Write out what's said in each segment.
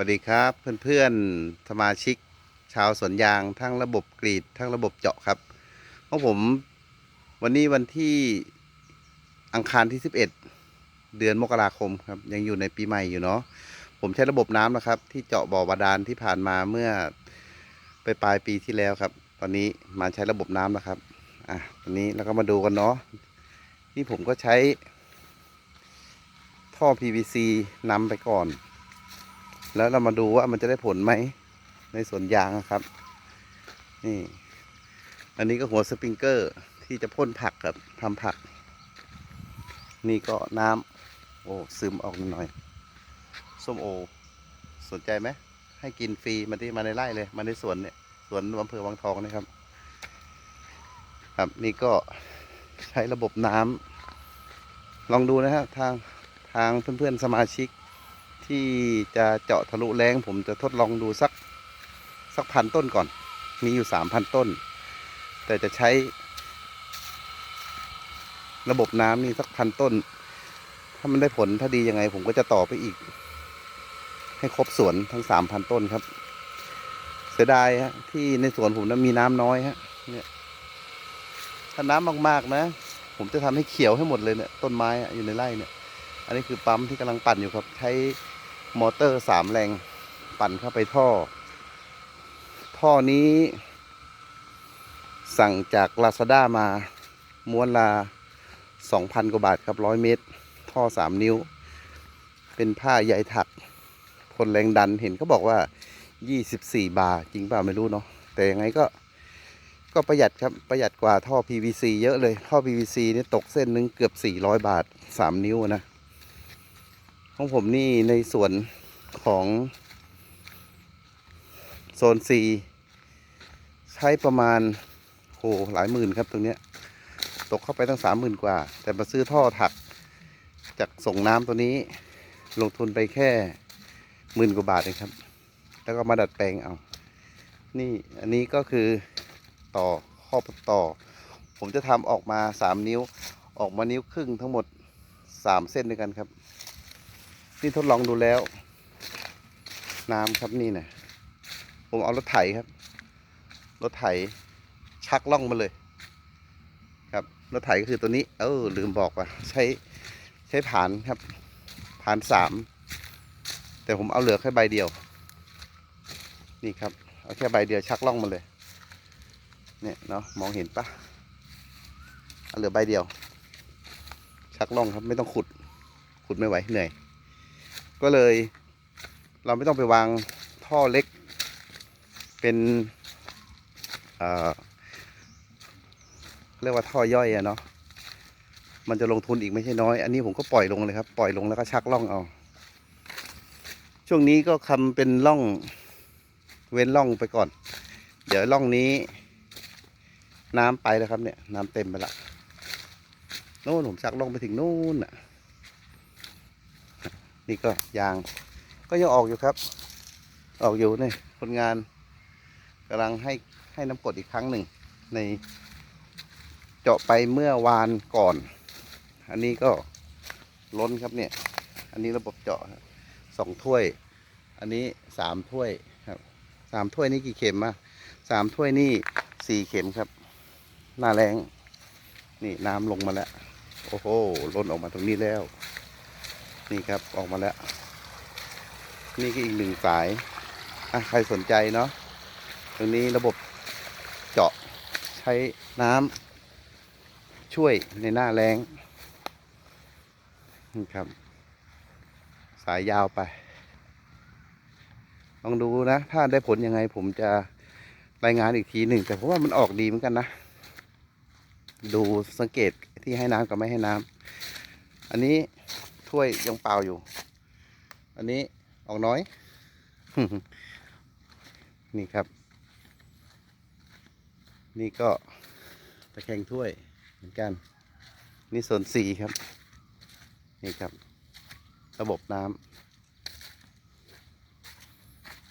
วัสดีครับเพื่อนๆสมาชิกชาวสวนยางทั้งระบบกรีดทั้งระบบเจาะครับของผมวันนี้วันที่อังคารที่ 11 เดือนมกราคมครับยังอยู่ในปีใหม่อยู่เนาะผมใช้ระบบน้ำนะครับ ที่เจาะบ่อบาดาลที่ผ่านมาเมื่อไปปลายปีที่แล้วครับ ตอนนี้มาใช้ระบบน้ำนะครับอะตอนนี้เราก็มาดูกันเนาะที่ผมก็ใช้ท่อ PVC นำไปก่อน แล้วเรามาดูว่ามันจะได้ผลไหมในสวนยางครับ นี่ อันนี้ก็หัวสปริงเกอร์ที่จะพ่นผักครับทำผัก นี่ก็น้ำโอ้ซึมออกหน่อยส้มโอ สนใจไหมให้กินฟรีมาที่มาในไร่เลย มาในสวนเนี่ยสวนอำเภอวังทองนะครับ ครับนี่ก็ใช้ระบบน้ำลองดูนะฮะทางทางเพื่อนๆสมาชิก ที่จะเจาะทะลุแรงผมจะทดลองดูสักสักพันต้นก่อน มีอยู่สามพันต้น แต่จะใช้ ระบบน้ำนี่สักพันต้น ถ้ามันได้ผลถ้าดียังไง ผมก็จะต่อไปอีก ให้ครบสวนทั้งสามพันต้นครับ เสียดายฮะที่ในสวนผมนะมีน้ำน้อยฮะเนี่ยถ้าน้ำมากๆนะ ผมจะทำให้เขียวให้หมดเลยเนี่ยต้นไม้อะอยู่ในไร่เนี่ยอันนี้คือปั๊มที่กำลังปั่นอยู่ครับ ใช้ มอเตอร์สามแรงปั่นเข้าไปท่อ ท่อนี้สั่งจากลาซาด้ามาม้วนละสองพันกว่าบาทครับร้อยเมตร ท่อสามนิ้ว เป็นผ้าใยถักทนแรงดันเห็นเขาบอกว่ายี่สิบสี่บาร์จริงเปล่าไม่รู้เนาะแต่ยังไงก็ก็ประหยัดครับประหยัดกว่าท่อ PVC เยอะเลย ท่อ PVC นี่ตกเส้นหนึงเกือบ 400 บาท 3 นิ้วนะ ของผมนี่ในส่วนของโซน C ใช้ประมาณโหหลายหมื่นครับตรงเนี้ย ตกเข้าไปตั้งสามหมื่นกว่า แต่มาซื้อท่อถักจากส่งน้ำตัวนี้ ลงทุนไปแค่หมื่นกว่าบาทเองครับ แล้วก็มาดัดแปลงเอา นี่อันนี้ก็คือต่อข้อต่อ ผมจะทำออกมาสามนิ้วออกมานิ้วครึ่งทั้งหมดสามเส้นด้วยกันครับ นี่ทดลองดูแล้ว น้ำครับนี่นะผมเอารถไถครับ รถไถชักล่องมาเลย ครับรถไถก็คือตัวนี้ เออลืมบอกว่าใช้ใช้ผานครับผานสามแต่ผมเอาเหลือแค่ใบเดียว นี่ครับ เอาแค่ใบเดียวชักล่องมาเลย เนี่ยเนาะมองเห็นปะเอาเหลือใบเดียว ชักล่องครับไม่ต้องขุด ขุดไม่ไหวเหนื่อย ก็เลย เราไม่ต้องไปวางท่อเล็ก เป็นเรียกว่าท่อย่อยอะเนาะมันจะลงทุนอีกไม่ใช่น้อย อันนี้ผมก็ปล่อยลงเลยครับ ปล่อยลงแล้วก็ชักล่องเอา ช่วงนี้ก็ทำเป็นล่อง เว้นล่องไปก่อน เดี๋ยวล่องนี้ น้ำไปแล้วครับเนี่ย น้ำเต็มไปละโน่นผมชักล่องไปถึงนู่นน่ะ นี่ก็ยาง ก็ยังออกอยู่ครับ ออกอยู่นี่คนงานกำลังให้ให้น้ำกดอีกครั้งหนึ่งในเจาะไปเมื่อวานก่อน อันนี้ก็ล้นครับเนี่ย อันนี้ระบบเจาะสองถ้วย อันนี้สามถ้วยครับสามถ้วยนี่กี่เข็มอะสามถ้วยนี่สี่เข็มครับ หน้าแรง นี่น้ำลงมาแล้ว โอ้โหล้นออกมาตรงนี้แล้ว นี่ครับออกมาแล้ว นี่ก็อีกหนึ่งสายอะใครสนใจเนาะตรงนี้ระบบเจาะใช้น้ำช่วยในหน้าแรงนี่ครับ สายยาวไป ลองดูนะ ถ้าได้ผลยังไงผมจะรายงานอีกทีหนึ่ง แต่ผมว่ามันออกดีเหมือนกันนะ ดูสังเกตที่ให้น้ำกับไม่ให้น้ำอันนี้ ถ้วยยังเปล่าอยู่ อันนี้ออกน้อย นี่ครับ นี่ก็ตะแคงถ้วยเหมือนกัน นี่โซนสีครับ นี่ครับ ระบบน้ำ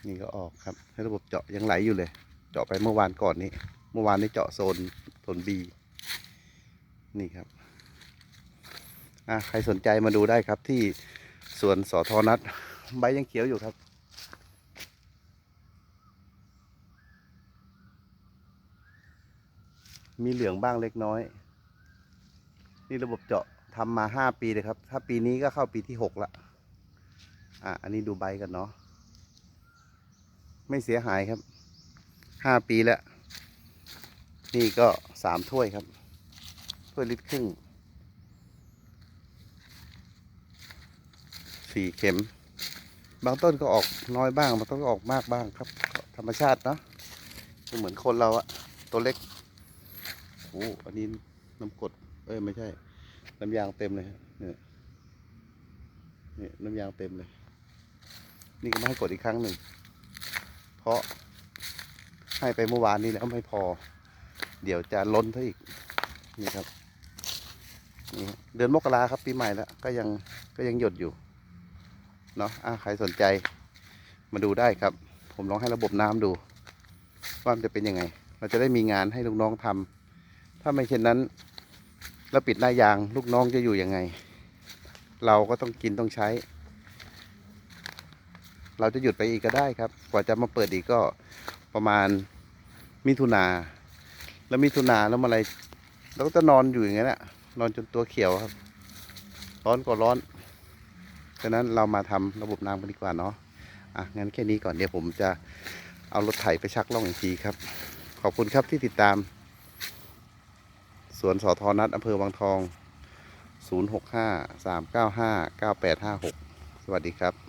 นี่ก็ออกครับ ให้ระบบเจาะยังไหลอยู่เลย เจาะไปเมื่อวานก่อนนี้ เมื่อวานนี้เจาะโซนโซนบีนี่ครับ ใครสนใจมาดูได้ครับที่สวนสอทอนัดใบยังเขียวอยู่ครับ มีเหลืองบ้างเล็กน้อย นี่ระบบเจาะทำมาห้าปีเลยครับ ถ้าปีนี้ก็เข้าปีที่หกละอะ อันนี้ดูใบกันเนาะ ไม่เสียหายครับ ห้าปีแล้ว นี่ก็สามถ้วยครับ ถ้วยลิตรครึ่ง สี่เข็ม บางต้นก็ออกน้อยบ้าง บางต้นก็ออกมากบ้างครับ ธรรมชาติเนาะก็เหมือนคนเราอะตัวเล็กโอ้อันนี้น้ำกด เอ้ยไม่ใช่ น้ำยางเต็มเลยเนี่ยนี่น้ำยางเต็มเลย นี่ก็ไม่ให้กดอีกครั้งหนึ่ง เพราะให้ไปเมื่อวานนี้แล้วไม่พอ เดี๋ยวจะล้นซะอีก นี่ครับนี่เดือนมกราครับปีใหม่แล้ว ก็ยังก็ยังหยดอยู่ เนาะะใครสนใจมาดูได้ครับ ผมลองให้ระบบน้ำดู ว่ามันจะเป็นยังไง เราจะได้มีงานให้ลูกน้องทำถ้าไม่เช่นนั้นแล้วปิดหน้ายางลูกน้องจะอยู่ยังไง เราก็ต้องกินต้องใช้ เราจะหยุดไปอีกก็ได้ครับ กว่าจะมาเปิดอีกก็ประมาณมิถุนาแล้วมิถุนาแล้วมาอะไรเราก็จะนอนอยู่อย่างนั้นแหละนอนจนตัวเขียวครับ ร้อนก็ร้อน ฉะนั้นเรามาทำระบบน้ำกันดีกว่าเนาะอะงั้นแค่นี้ก่อนเดี๋ยวผมจะเอารถไถไปชักล่องอีกทีครับ ขอบคุณครับที่ติดตาม สวนสอทอนัดอำเภอวังทอง 065 395 9856 สวัสดีครับ